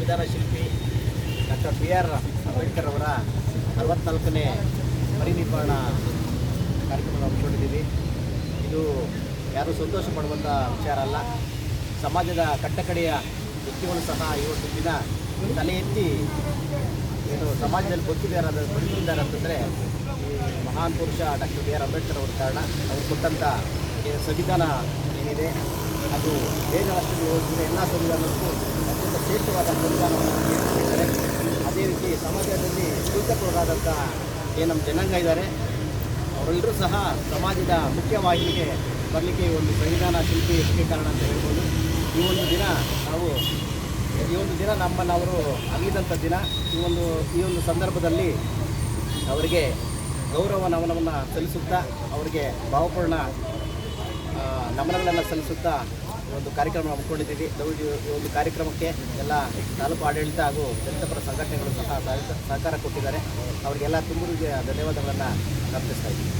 ಸಂವಿಧಾನ ಶಿಲ್ಪಿ doctor B R Ambedkar ಅವರ ಅರವತ್ನಾಲ್ಕನೇ ಪರಿನಿರ್ವಹಣ ಕಾರ್ಯಕ್ರಮ ಹಮ್ಮಿಕೊಂಡಿದ್ದೀವಿ. ಇದು ಯಾರೂ ಸಂತೋಷ ಪಡುವಂಥ ವಿಚಾರ ಅಲ್ಲ. ಸಮಾಜದ ಕಟ್ಟಕಡೆಯ ವ್ಯಕ್ತಿಗಳು ಸಹ ಇವತ್ತು ದಿನ ತಲೆ ಎತ್ತಿ ಏನು ಸಮಾಜದಲ್ಲಿ ಗೊತ್ತಿದ್ದಾರೆ ಬದುಕಿದ್ದಾರೆ ಅಂತಂದರೆ ಈ ಮಹಾನ್ ಪುರುಷ ಡಾಕ್ಟರ್ ಬಿ ಆರ್ ಅಂಬೇಡ್ಕರ್ ಅವರ ಕಾರಣ ಅವ್ರು ಕೊಟ್ಟಂಥ ಸಂವಿಧಾನ ಏನಿದೆ, ಅದು ದೇಶ ವ್ಯವಸ್ಥೆ ಎಲ್ಲ ಸಂವಿಧಾನಕ್ಕೂ ಶ್ರೇಷ್ಠವಾದ ಸಂವಿಧಾನವನ್ನು ಅದೇ ರೀತಿ ಸಮಾಜದಲ್ಲಿ ಸೂಚಕರಾದಂತಹ ಏನು ನಮ್ಮ ಜನಾಂಗ ಇದ್ದಾರೆ. ಅವರೆಲ್ಲರೂ ಸಹ ಸಮಾಜದ ಮುಖ್ಯವಾಹಿನಿಗೆ ಬರಲಿಕ್ಕೆ ಒಂದು ಸಂವಿಧಾನ ಶಿಲ್ಪಿ ಮುಖ್ಯ ಕಾರಣ ಅಂತ ಹೇಳ್ಬೋದು. ಈ ಒಂದು ದಿನ ನಾವು, ಈ ಒಂದು ದಿನ ನಮ್ಮನ್ನು ಅವರು ಅಗಿದಂಥ ದಿನ. ಈ ಒಂದು ಈ ಒಂದು ಸಂದರ್ಭದಲ್ಲಿ ಅವರಿಗೆ ಗೌರವ ನಮನವನ್ನು ಸಲ್ಲಿಸುತ್ತಾ, ಅವರಿಗೆ ಭಾವಪೂರ್ಣ ನಮನಗಳನ್ನು ಸಲ್ಲಿಸುತ್ತಾ ಒಂದು ಕಾರ್ಯಕ್ರಮ ಹಮ್ಮಿಕೊಂಡಿದ್ದೀವಿ. ಈ ಒಂದು ಕಾರ್ಯಕ್ರಮಕ್ಕೆ ಎಲ್ಲ ತಾಲೂಕು ಆಡಳಿತ ಹಾಗೂ ಜನತಾಪರ ಸಂಘಟನೆಗಳು ಸಹ ಸಹಕಾರ ಕೊಟ್ಟಿದ್ದಾರೆ. ಅವರಿಗೆಲ್ಲ ತುಂಬುರಿಗೆ ಧನ್ಯವಾದಗಳನ್ನು ಅರ್ಪಿಸ್ತಾ ಇದ್ದೀನಿ